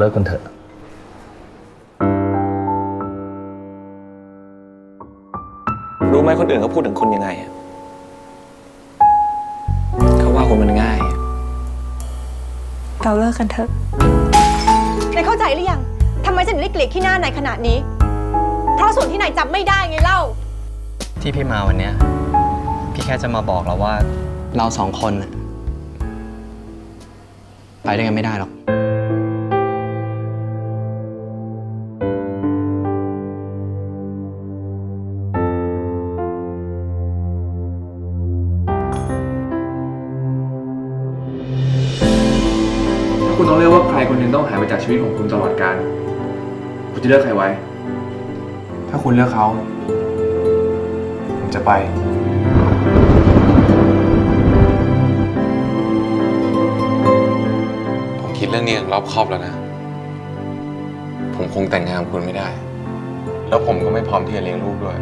ลิกกันเถอะรู้ไหมคนอื่นเขาพูดถึงคุณยังไงอะเขาว่าคุณมันง่ายอะเราเลิกกันเถอะนายเข้าใจหรือยังทำไมฉันถึงได้เกลียดขี้หน้านายขนาดนี้ เพราะส่วนที่นายจำไม่ได้ไงเล่า ที่พี่มาวันเนี้ยพี่แค่จะมาบอกเราว่าเราสองคนน่ะไปด้วยกันไม่ได้หรอก คุณต้องเลือกว่าใครคนหนึ่งต้องหายไปจากชีวิตของคุณตลอดกาลคุณจะเลือกใครไว้ ถ้าคุณเลือกเขา ผมจะไป ผมคิดเรื่องนี้อย่างรอบคอบแล้วนะ ผมคงแต่งงานกับคุณไม่ได้ แล้วผมก็ไม่พร้อมที่จะเลี้ยงลูกด้วย